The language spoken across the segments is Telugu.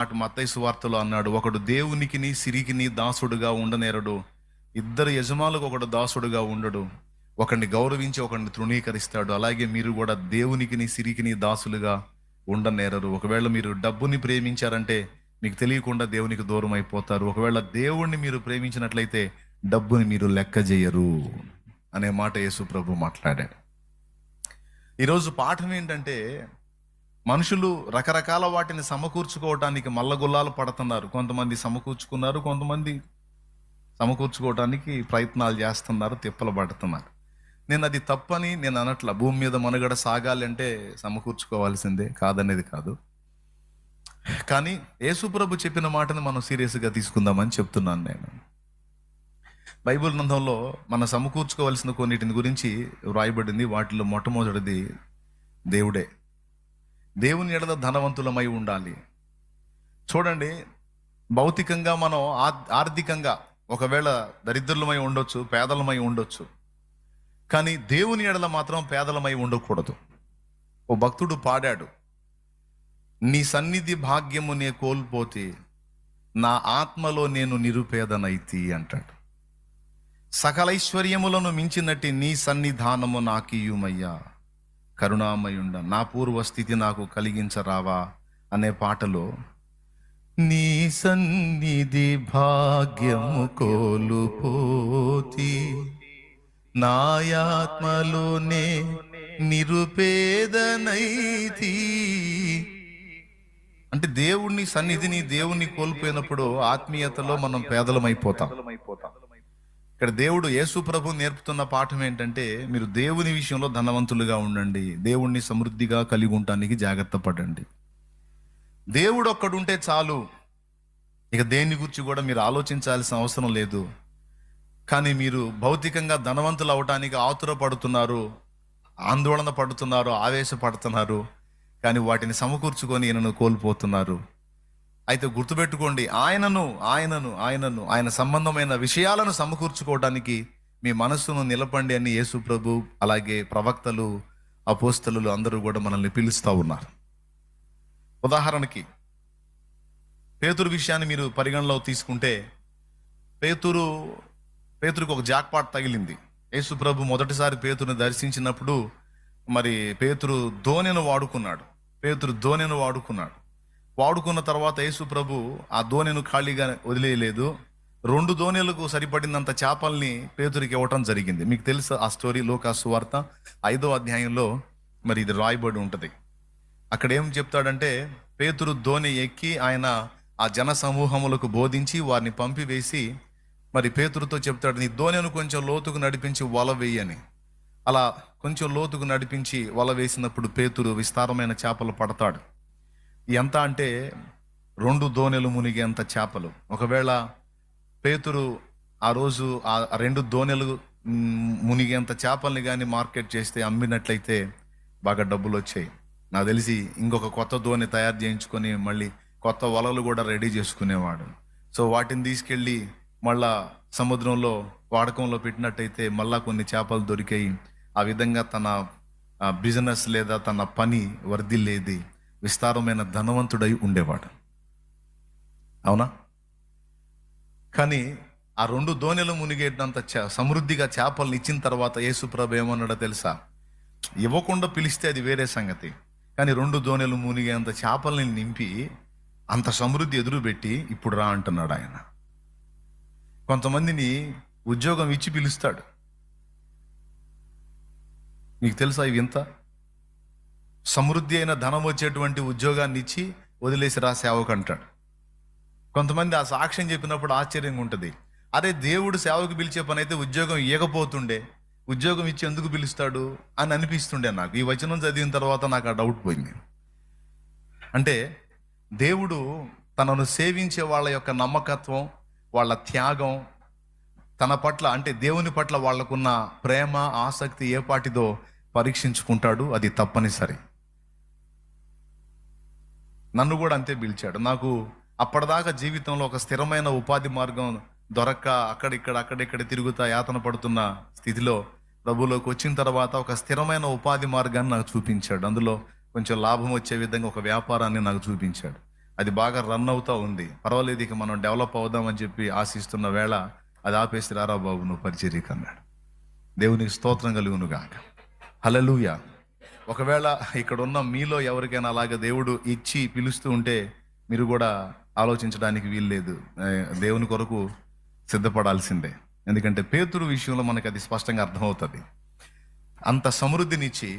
అటు మత్తయ్య సువార్తలో అన్నాడు ఒకడు దేవునికిని సిరికిని దాసుడుగా ఉండనేరడు. ఇద్దరు యజమానులకు ఒకడు దాసుడుగా ఉండడు. ఒకడిని గౌరవించి ఒకడిని తృణీకరిస్తాడు. అలాగే మీరు కూడా దేవునికిని సిరికిని దాసులుగా ఉండనేరరు. ఒకవేళ మీరు డబ్బుని ప్రేమించారంటే మీకు తెలియకుండా దేవునికి దూరం అయిపోతారు. ఒకవేళ దేవుణ్ణి మీరు ప్రేమించినట్లయితే డబ్బుని మీరు లెక్క చేయరు అనే మాట యేసు ప్రభు మాట్లాడాడు. ఈరోజు పాఠం ఏంటంటే మనుషులు రకరకాల వాటిని సమకూర్చుకోవటానికి మల్లగుల్లాలు పడుతున్నారు. కొంతమంది సమకూర్చుకున్నారు కొంతమంది సమకూర్చుకోవటానికి ప్రయత్నాలు చేస్తున్నారు తిప్పలు పడుతున్నారు. నేను అది తప్పని నేను అనట్ల. భూమి మీద మనుగడ సాగాలి అంటే సమకూర్చుకోవాల్సిందే కాదనేది కాదు. కానీ యేసుప్రభు చెప్పిన మాటను మనం సీరియస్గా తీసుకుందామని చెప్తున్నాను నేను. బైబిల్ గ్రంథంలో మనం సమకూర్చుకోవాల్సిన కొన్నిటిని గురించి వ్రాయబడింది వాటిలో మొట్టమొదటిది దేవుడే. దేవుని ఎడల ధనవంతులమై ఉండాలి. చూడండి భౌతికంగా మనం ఆర్థికంగా ఒకవేళ దరిద్రులమై ఉండొచ్చు పేదలమై ఉండొచ్చు. కానీ దేవుని ఎడల మాత్రం పేదలమై ఉండకూడదు. ఓ భక్తుడు పాడాడు నీ సన్నిధి భాగ్యము నే కోల్పోతే నా ఆత్మలో నేను నిరుపేదనైతి అంటాడు. సకలైశ్వర్యములను మించినట్టి నీ సన్నిధానము నాకీయుమయ్యా. కరుణామయుండ నా పూర్వస్థితి నాకు కలిగించరావా అనే పాటలో నీ సన్నిధి భాగ్యము కోలుపోతి నాయాత్మలోనే నిరుపేదనైతి. అంటే దేవుణ్ణి సన్నిధిని దేవుణ్ణి కోల్పోయినప్పుడు ఆత్మీయతలో మనం పేదలమైపోతాం. ఇక్కడ దేవుడు యేసు ప్రభు నేర్పుతున్న పాఠం ఏంటంటే మీరు దేవుని విషయంలో ధనవంతులుగా ఉండండి. దేవుణ్ణి సమృద్ధిగా కలిగి ఉండటానికి జాగ్రత్త పడండి. దేవుడు ఒక్కడుంటే చాలు. ఇక దేని గురించి కూడా మీరు ఆలోచించాల్సిన అవసరం లేదు. కానీ మీరు భౌతికంగా ధనవంతులు అవటానికి ఆతురపడుతున్నారు ఆందోళన పడుతున్నారు ఆవేశపడుతున్నారు కానీ వాటిని సమకూర్చుకొని ఈయనను కోల్పోతున్నారు. అయితే గుర్తుపెట్టుకోండి ఆయనను ఆయనను ఆయనను ఆయన సంబంధమైన విషయాలను సమకూర్చుకోవడానికి మీ మనస్సును నిలపండి అని యేసు ప్రభు అలాగే ప్రవక్తలు అపోస్తలు అందరూ కూడా మనల్ని పిలుస్తూ ఉన్నారు. ఉదాహరణకి పేతురు విషయాన్ని మీరు పరిగణలో తీసుకుంటే పేతురు పేతురికి ఒక జాక్పాట్ తగిలింది. యేసు ప్రభు మొదటిసారి పేతురుని దర్శించినప్పుడు మరి పేతురు ధోనిను వాడుకున్నాడు. పేతురు దోణెను వాడుకున్నాడు. వాడుకున్న తర్వాత యేసు ప్రభు ఆ దోణెను ఖాళీగా వదిలేయలేదు. రెండు దోణెలకు సరిపడినంత చేపల్ని పేతురికి ఇవ్వటం జరిగింది. మీకు తెలుసు ఆ స్టోరీ లోకాసు వార్త. ఐదో అధ్యాయంలో మరి ఇది రాయబడి ఉంటుంది. అక్కడ ఏం చెప్తాడంటే పేతురు దోణి ఎక్కి ఆయన ఆ జన సమూహములకు బోధించి వారిని పంపివేసి మరి పేతురుతో చెప్తాడు నీ దోణెను కొంచెం లోతుకు నడిపించి వల వేయని అలా కొంచెం లోతుకు నడిపించి వల వేసినప్పుడు పేతురు విస్తారమైన చేపలు పడతాడు. ఎంత అంటే రెండు దోణెలు మునిగేంత చేపలు. ఒకవేళ పేతురు ఆ రోజు ఆ రెండు దోణెలు మునిగేంత చేపల్ని కానీ మార్కెట్ చేస్తే అమ్మినట్లయితే బాగా డబ్బులు వచ్చాయి నాకు తెలిసి ఇంకొక కొత్త దోణి తయారు చేయించుకొని మళ్ళీ కొత్త వలలు కూడా రెడీ చేసుకునేవాడు. సో వాటిని తీసుకెళ్ళి మళ్ళా సముద్రంలో వాడకంలో పెట్టినట్టయితే మళ్ళా కొన్ని చేపలు దొరికాయి. ఆ విధంగా తన బిజినెస్ లేదా తన పని వర్ధిల్లేది. విస్తారమైన ధనవంతుడై ఉండేవాడు. అవునా? కానీ ఆ రెండు దోణెలు మునిగేటంత సమృద్ధిగా చేపలను ఇచ్చిన తర్వాత యేసుప్రభు ఏమన్నాడో తెలుసా? ఇవ్వకుండా పిలిస్తే అది వేరే సంగతి. కానీ రెండు దోణెలు మునిగేంత చేపల్ని నింపి అంత సమృద్ధి ఎదురుపెట్టి ఇప్పుడు రా అంటున్నాడు ఆయన. కొంతమందిని ఉద్యోగం ఇచ్చి పిలుస్తాడు. మీకు తెలుసా ఇవి ఇంత సమృద్ధి అయిన ధనం వచ్చేటువంటి ఉద్యోగాన్ని ఇచ్చి వదిలేసి రా సేవకు అంటాడు. కొంతమంది ఆ సాక్ష్యం చెప్పినప్పుడు ఆశ్చర్యంగా ఉంటుంది. అరే దేవుడు సేవకు పిలిచే పని అయితే ఉద్యోగం ఇవ్వకపోతుండే ఉద్యోగం ఇచ్చి ఎందుకు పిలుస్తాడు అని అనిపిస్తుండే నాకు. ఈ వచనం చదివిన తర్వాత నాకు ఆ డౌట్ పోయింది. అంటే దేవుడు తనను సేవించే వాళ్ళ యొక్క నమ్మకత్వం వాళ్ళ త్యాగం తన పట్ల అంటే దేవుని పట్ల వాళ్ళకున్న ప్రేమ ఆసక్తి ఏ పాటిదో పరీక్షించుకుంటాడు. అది తప్పనిసరి. నన్ను కూడా అంతే పిలిచాడు. నాకు అప్పటిదాకా జీవితంలో ఒక స్థిరమైన ఉపాధి మార్గం దొరక్క అక్కడిక్కడ అక్కడిక్కడ తిరుగుతా యాతన పడుతున్న స్థితిలో ప్రభులోకి వచ్చిన తర్వాత ఒక స్థిరమైన ఉపాధి మార్గాన్ని నాకు చూపించాడు. అందులో కొంచెం లాభం వచ్చే విధంగా ఒక వ్యాపారాన్ని నాకు చూపించాడు. అది బాగా రన్ అవుతూ ఉంది. పర్వాలేదు ఇక మనం డెవలప్ అవుదామని చెప్పి ఆశిస్తున్న వేళ అది ఆపేసి రారా బాబు నువ్వు పరిచర్యకు అన్నాడు దేవునికి స్తోత్రం కలుగును గాక. హలలుయ ఒకవేళ ఇక్కడ ఉన్న మీలో ఎవరికైనా అలాగ దేవుడు ఇచ్చి పిలుస్తూ ఉంటే మీరు కూడా ఆలోచించడానికి వీల్లేదు. దేవుని కొరకు సిద్ధపడాల్సిందే. ఎందుకంటే పేతురు విషయంలో మనకు అది స్పష్టంగా అర్థమవుతుంది. అంత సమృద్ధినిచ్చి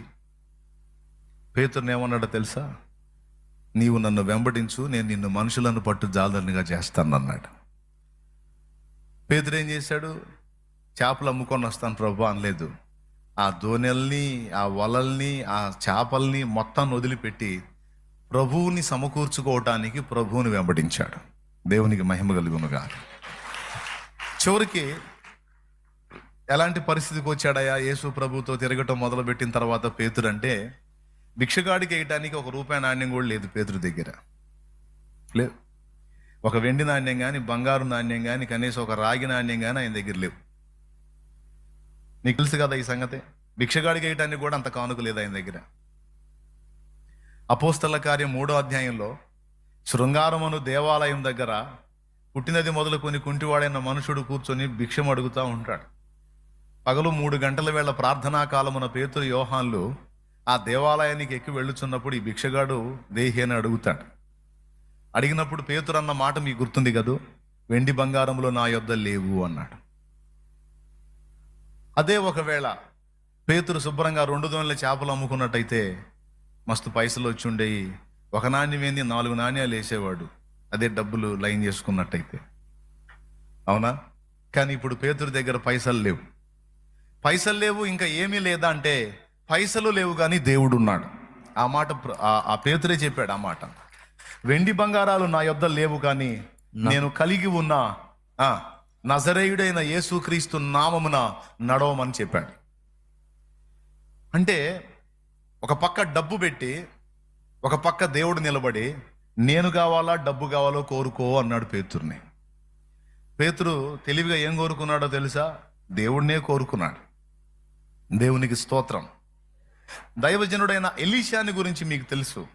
పేతురుని ఏమన్నాడో తెలుసా? నీవు నన్ను వెంబడించు నేను నిన్ను మనుషులను పట్టు జాలరునిగా చేస్తాను అన్నాడు పేతురు ఏం చేశాడు? చేపలు అమ్ముకొని వస్తాను ప్రభు అనలేదు. ఆ దోనెల్ని ఆ వలల్ని ఆ చేపల్ని మొత్తం వదిలిపెట్టి ప్రభువుని సమకూర్చుకోవటానికి ప్రభువుని వెంబడించాడు. దేవునికి మహిమ కలుగునుగా చివరికి ఎలాంటి పరిస్థితికి వచ్చాడయా యేసు ప్రభుతో తిరగటం మొదలుపెట్టిన తర్వాత పేతుడు అంటే భిక్షగాడికి వేయటానికి ఒక రూపాయి నాణ్యం కూడా లేదు పేతుడు దగ్గర. లేదు ఒక వెండి నాణ్యం కానీ బంగారు నాణ్యం కానీ కనీసం ఒక రాగి నాణ్యం కానీ ఆయన దగ్గర లేవు. నీకు తెలుసు కదా ఈ సంగతి? భిక్షగాడికి వేయటానికి కూడా అంత కానుక లేదు ఆయన దగ్గర. అపోస్తల కార్యం మూడో అధ్యాయంలో శృంగారమును దేవాలయం దగ్గర పుట్టినది మొదలుకొని కుంటివాడైన మనుషుడు కూర్చొని భిక్షం అడుగుతూ ఉంటాడు. పగలు మూడు గంటల వేళ ప్రార్థనా కాలమున పేతురు యోహాన్లు ఆ దేవాలయానికి ఎక్కి వెళ్ళుచున్నప్పుడు ఈ భిక్షగాడు దేహి అని అడుగుతాడు. అడిగినప్పుడు పేతురు అన్న మాట మీకు గుర్తుంది కదూ? వెండి బంగారంలో నా యొద్ద లేవు అన్నాడు. అదే ఒకవేళ పేతురు శుభ్రంగా రెండు దోన్ల చేపలు అమ్ముకున్నట్టయితే మస్తు పైసలు వచ్చి ఉండేవి ఒక నాణ్యం ఏంది నాలుగు నాణ్యాలు వేసేవాడు. అదే డబ్బులు లైన్ చేసుకున్నట్టయితే. అవునా? కానీ ఇప్పుడు పేతురు దగ్గర పైసలు లేవు. పైసలు లేవు ఇంకా ఏమీ లేదా అంటే పైసలు లేవు కానీ దేవుడు ఉన్నాడు ఆ మాట ఆ- పేతురే చెప్పాడు ఆ మాట. వెండి బంగారాలు నా యొద్ద లేవు కానీ నేను కలిగి ఉన్న ఆ, నజరేయుడైన యేసుక్రీస్తు నామమున నడవమని చెప్పాడు. అంటే ఒక పక్క డబ్బు పెట్టి ఒక పక్క దేవుడు నిలబడి నేను కావాలా డబ్బు కావాలో కోరుకో అన్నాడు పేతుర్ని. పేతురు తెలివిగా ఏం కోరుకున్నాడో తెలుసా? దేవుడినే కోరుకున్నాడు. దేవునికి స్తోత్రం. దైవజనుడైన ఎలీషాని గురించి మీకు తెలుసు.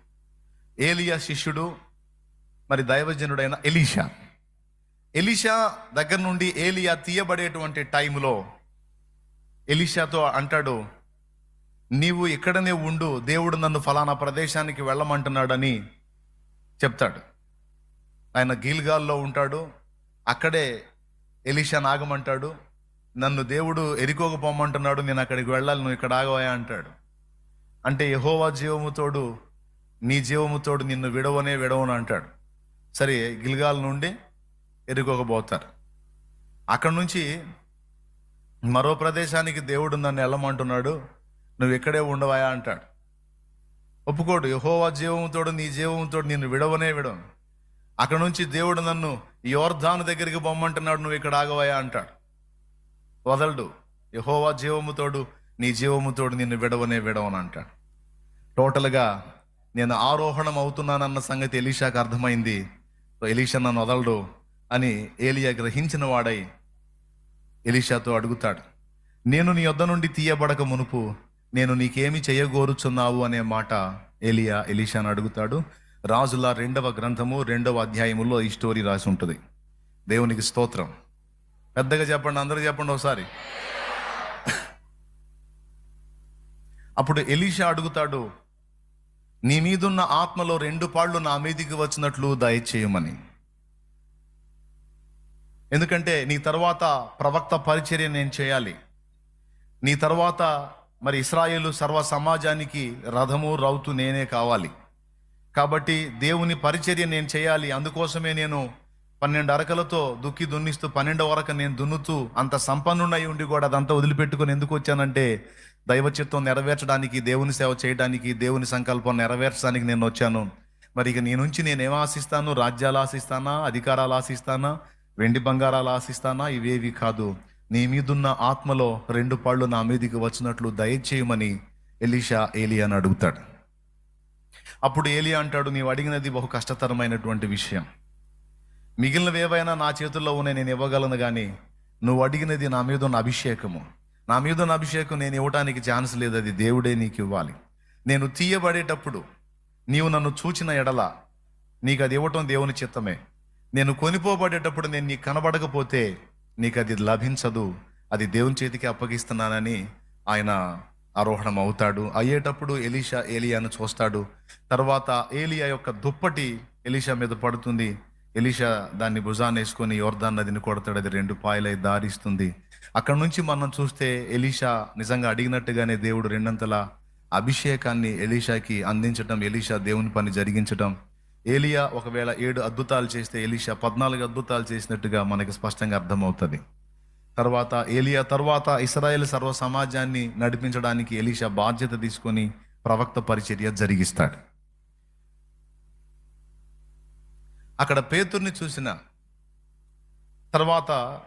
ఏలియా శిష్యుడు మరి దైవజనుడైన ఎలీషా. ఎలీషా దగ్గర నుండి ఏలియా తీయబడేటువంటి టైంలో ఎలీషాతో అంటాడు నీవు ఇక్కడనే ఉండు దేవుడు నన్ను ఫలానా ప్రదేశానికి వెళ్ళమంటున్నాడని చెప్తాడు. ఆయన గీల్గాల్లో ఉంటాడు అక్కడే ఎలీషా నాగమంటాడు నన్ను దేవుడు ఎరుకోకపోమంటున్నాడు నేను అక్కడికి వెళ్ళాలి నువ్వు ఇక్కడ ఆగవయా అంటాడు. అంటే యహోవా జీవముతోడు నీ జీవముతోడు నిన్ను విడవనే విడవను అంటాడు. సరే గిల్గాల్ నుండి ఎరుకోకపోతారు అక్కడ నుంచి మరో ప్రదేశానికి దేవుడు నన్ను వెళ్ళమంటున్నాడు నువ్వు ఇక్కడే ఉండవాయా? అంటాడు. ఒప్పుకోడు యహోవా జీవముతోడు నీ జీవంతోడు నిన్ను విడవనే విడవను. అక్కడ నుంచి దేవుడు నన్ను యోర్ధాను దగ్గరికి పొమ్మంటున్నాడు నువ్వు ఇక్కడ ఆగవయా? అంటాడు. వదలడు యహోవా జీవముతోడు నీ జీవముతోడు నిన్ను విడవనే విడవను అంటాడు. టోటల్గా నేను ఆరోహణం అవుతున్నానన్న సంగతి ఎలీషాకు అర్థమైంది. ఎలీషా నన్ను వదలడు అని ఏలియా గ్రహించిన వాడై ఎలీషాతో అడుగుతాడు నేను నీ వద్ద నుండి తీయబడక మునుపు నేను నీకేమి చేయగోరుచున్నావు? అనే మాట ఏలియా ఎలీషాను అడుగుతాడు. రాజుల రెండవ గ్రంథము రెండవ అధ్యాయములో ఈ స్టోరీ రాసి ఉంటుంది. దేవునికి స్తోత్రం. పెద్దగా చెప్పండి అందరూ చెప్పండి ఒకసారి. అప్పుడు ఎలీషా అడుగుతాడు నీ మీదున్న ఆత్మలో రెండు పాళ్ళు నా మీదికి వచ్చినట్లు దయచేయమని. ఎందుకంటే నీ తర్వాత ప్రవక్త పరిచర్య నేను చేయాలి. నీ తర్వాత మరి ఇస్రాయేలు సర్వ సమాజానికి రథము రౌతు నేనే కావాలి. కాబట్టి దేవుని పరిచర్య నేను చేయాలి. అందుకోసమే నేను పన్నెండు అరకలతో దుక్కి దున్నిస్తూ పన్నెండవ వరకు నేను దున్నుతూ అంత సంపన్నుడై ఉండి కూడా అదంతా వదిలిపెట్టుకొని ఎందుకు వచ్చానంటే దైవ చిత్తం నెరవేర్చడానికి దేవుని సేవ చేయడానికి దేవుని సంకల్పం నెరవేర్చడానికి నేను వచ్చాను. మరి ఇక నీ నుంచి నేను ఏం ఆశిస్తాను? రాజ్యాలు ఆశిస్తానా? అధికారాలు ఆశిస్తానా? వెండి బంగారాలు ఆశిస్తానా? ఇవేవి కాదు. నీ మీదున్న ఆత్మలో రెండు పళ్ళు నా మీదికి వచ్చినట్లు దయచేయమని ఎలీషా ఏలియాని అడుగుతాడు. అప్పుడు ఏలియా అంటాడు నీవు అడిగినది బహు కష్టతరమైనటువంటి విషయం. మిగిలినవి ఏవైనా నా చేతుల్లో ఉన్నాయి నేను ఇవ్వగలను కానీ నువ్వు అడిగినది నా మీద ఉన్న అభిషేకము. నా మీద ఉన్న అభిషేకం నేను ఇవ్వటానికి ఛాన్స్ లేదు అది దేవుడే నీకు ఇవ్వాలి. నేను తీయబడేటప్పుడు నీవు నన్ను చూచిన ఎడల నీకు అది ఇవ్వటం దేవుని చిత్తమే. నేను కొనిపోబడేటప్పుడు నేను నీకు కనబడకపోతే నీకు అది లభించదు. అది దేవుని చేతికి అప్పగిస్తున్నానని ఆయన ఆరోహణం అవుతాడు. అయ్యేటప్పుడు ఎలీషా ఏలియాను చూస్తాడు. తర్వాత ఏలియా యొక్క దుప్పటి ఎలీషా మీద పడుతుంది. ఎలీషా దాన్ని భుజాన్ని వేసుకొని యోర్దాన్ నదిని కొడతాడు. అది రెండు పాయలై దారిస్తుంది. అక్కడ నుంచి మనం చూస్తే ఎలీషా నిజంగా అడిగినట్టుగానే దేవుడు రెండంతల అభిషేకాన్ని ఎలీషాకి అందించటం ఎలీషా దేవుని పని జరిగించటం ఏలియా ఒకవేళ ఏడు అద్భుతాలు చేస్తే ఎలీషా పద్నాలుగు అద్భుతాలు చేసినట్టుగా మనకి స్పష్టంగా అర్థమవుతుంది. తర్వాత ఏలియా తర్వాత ఇస్రాయేల్ సర్వ సమాజాన్ని నడిపించడానికి ఎలీషా బాధ్యత తీసుకొని ప్రవక్త పరిచర్య జరిగిస్తాడు. అక్కడ పేతుర్ని చూసిన తర్వాత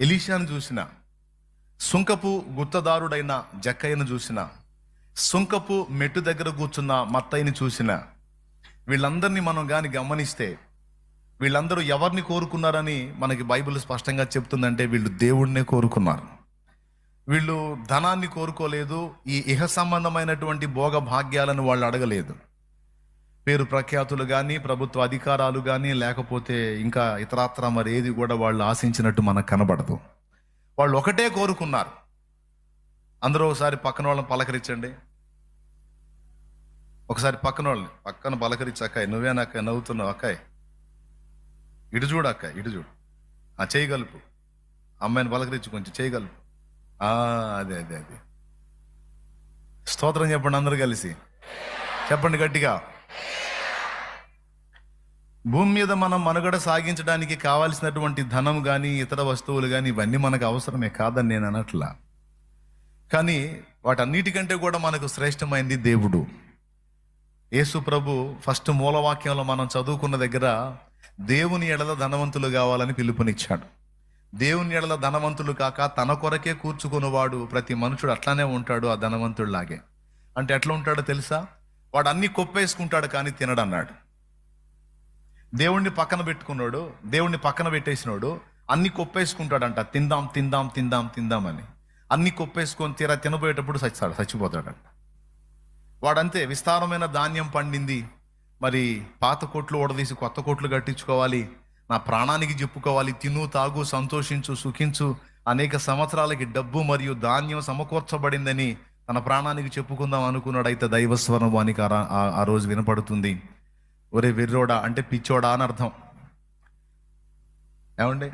ఎలీషాను చూసిన సుంకపు గుత్తదారుడైన జక్కయ్యను చూసిన సుంకపు మెట్టు దగ్గర కూర్చున్న మత్తయ్యని చూసిన వీళ్ళందరినీ మనం కానీ గమనిస్తే వీళ్ళందరూ ఎవరిని కోరుకున్నారని మనకి బైబిల్ స్పష్టంగా చెప్తుందంటే వీళ్ళు దేవుడినే కోరుకున్నారు. వీళ్ళు ధనాన్ని కోరుకోలేదు ఈ ఇహ సంబంధమైనటువంటి భోగ భాగ్యాలను వాళ్ళు అడగలేదు. పేరు ప్రఖ్యాతులు కానీ ప్రభుత్వ అధికారాలు కానీ లేకపోతే ఇంకా ఇతరాత్ర మరి ఏది కూడా వాళ్ళు ఆశించినట్టు మనకు కనబడదు. వాళ్ళు ఒకటే కోరుకున్నారు. అందరూ ఒకసారి పక్కన వాళ్ళని పలకరించండి. ఒకసారి పక్కన వాళ్ళని పక్కన పలకరించి అక్కాయి నువ్వేనా అక్క నవ్వుతున్నావు అక్కాయ్? ఇటు చూడు అక్క ఇటు చూడు. ఆ చేయగలుపు అమ్మాయిని పలకరించి కొంచెం చేయగలుపు ఆ, అదే అదే అదే. స్తోత్రం చెప్పండి అందరు కలిసి. చెప్పండి గట్టిగా. భూమి మీద మనం మనుగడ సాగించడానికి కావాల్సినటువంటి ధనం కానీ ఇతర వస్తువులు కానీ ఇవన్నీ మనకు అవసరమే కాదని నేను అనట్లా. కానీ వాటన్నిటికంటే కూడా మనకు శ్రేష్టమైంది దేవుడు. యేసు ప్రభు ఫస్ట్ మూలవాక్యంలో మనం చదువుకున్న దగ్గర దేవుని ఎడల ధనవంతులు కావాలని పిలుపునిచ్చాడు. దేవుని ఎడల ధనవంతులు కాక తన కొరకే కూర్చుకునేవాడు ప్రతి మనుషుడు అట్లానే ఉంటాడు ఆ ధనవంతుడిలాగే. అంటే ఎట్లా ఉంటాడో తెలుసా? వాడు అన్ని కొప్పేసుకుంటాడు కానీ తినడన్నాడు. దేవుణ్ణి పక్కన పెట్టుకున్నాడు దేవుణ్ణి పక్కన పెట్టేసినాడు అన్ని కొప్పేసుకుంటాడంట తిందాం తిందాం తిందాం తిందామని అన్ని కొప్పేసుకొని తీరా తినబోయేటప్పుడు చచ్చాడు చచ్చిపోతాడంట వాడంతే విస్తారమైన ధాన్యం పండింది. మరి పాత కొట్లు ఓడదీసి కొత్త కోట్లు కట్టించుకోవాలి. నా ప్రాణానికి చెప్పుకోవాలి. తిను తాగు సంతోషించు సుఖించు. అనేక సంవత్సరాలకి డబ్బు మరియు ధాన్యం సమకూర్చబడిందని తన ప్రాణానికి చెప్పుకుందాం అనుకున్నాడు అయితే దైవస్వరం వానికి ఆ రోజు వినపడుతుంది. ఒరే వెర్రోడా అంటే పిచ్చోడా అని అర్థం. ఏమండి?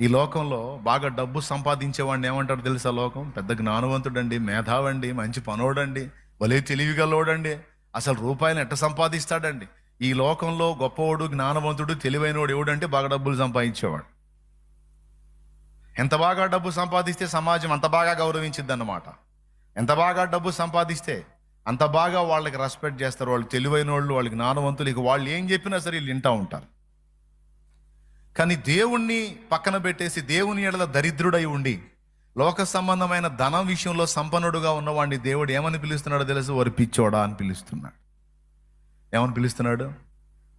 ఈ లోకంలో బాగా డబ్బు సంపాదించేవాడిని ఏమంటాడు తెలుసా లోకం? పెద్ద జ్ఞానవంతుడండి మేధావండి మంచి పనోడండి. భలే తెలివిగలోడండి అసలు రూపాయలు ఎట్ట సంపాదిస్తాడండి? ఈ లోకంలో గొప్పవాడు జ్ఞానవంతుడు తెలివైనవాడు ఎవడంటే బాగా డబ్బులు సంపాదించేవాడు. ఎంత బాగా డబ్బు సంపాదిస్తే సమాజం అంత బాగా గౌరవించిద్ది అన్నమాట ఎంత బాగా డబ్బు సంపాదిస్తే అంత బాగా వాళ్ళకి రెస్పెక్ట్ చేస్తారు. వాళ్ళు తెలివైన వాళ్ళు వాళ్ళు జ్ఞానవంతులు. ఇక వాళ్ళు ఏం చెప్పినా సరే వీళ్ళు వింటూ ఉంటారు. కానీ దేవుణ్ణి పక్కన పెట్టేసి దేవుని ఎడల దరిద్రుడై ఉండి లోక సంబంధమైన ధనం విషయంలో సంపన్నుడుగా ఉన్నవాడిని దేవుడు ఏమని పిలుస్తున్నాడో తెలుసు? వారి పిచ్చోడా అని పిలుస్తున్నాడు. ఏమని పిలుస్తున్నాడు?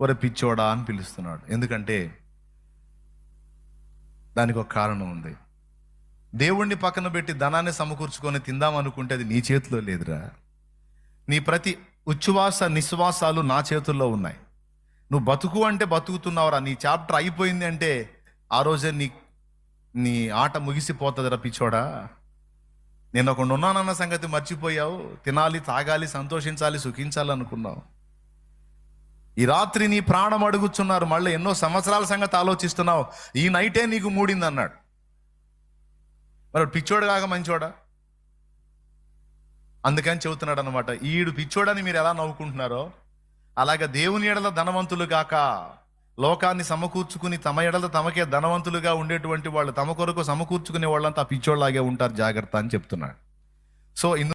వారి పిచ్చోడా అని పిలుస్తున్నాడు. ఎందుకంటే దానికి ఒక కారణం ఉంది. దేవుణ్ణి పక్కన పెట్టి ధనాన్ని సమకూర్చుకొని తిందాం అనుకుంటే అది నీ చేతిలో లేదురా. నీ ప్రతి ఉచ్ఛ్వాస నిశ్వాసాలు నా చేతుల్లో ఉన్నాయి. నువ్వు బతుకు అంటే బతుకుతున్నావురా. నీ చాప్టర్ అయిపోయింది అంటే ఆ రోజే నీ నీ ఆట ముగిసిపోతుందిరా పిచ్చోడా? నేను ఒకడు ఉన్నానన్న సంగతి మర్చిపోయావు. తినాలి తాగాలి సంతోషించాలి సుఖించాలి అనుకున్నావు. ఈ రాత్రి నీ ప్రాణం అడుగుచున్నారు. మళ్ళీ ఎన్నో సంవత్సరాల సంగతి ఆలోచిస్తున్నావు. ఈ నైటే నీకు మూడింది అన్నాడు మరి పిచ్చోడు కాక మంచోడా? అందుకని చెబుతున్నాడు అనమాట ఈడు పిచ్చోడని మీరు ఎలా నవ్వుకుంటున్నారో అలాగే దేవుని ఎడల ధనవంతులు కాక లోకాన్ని సమకూర్చుకుని తమ ఎడల తమకే ధనవంతులుగా ఉండేటువంటి వాళ్ళు తమ కొరకు సమకూర్చుకునే వాళ్ళంతా పిచ్చోళ్ళలాగే ఉంటారు. జాగ్రత్త అని చెప్తున్నాడు. సో ఇందు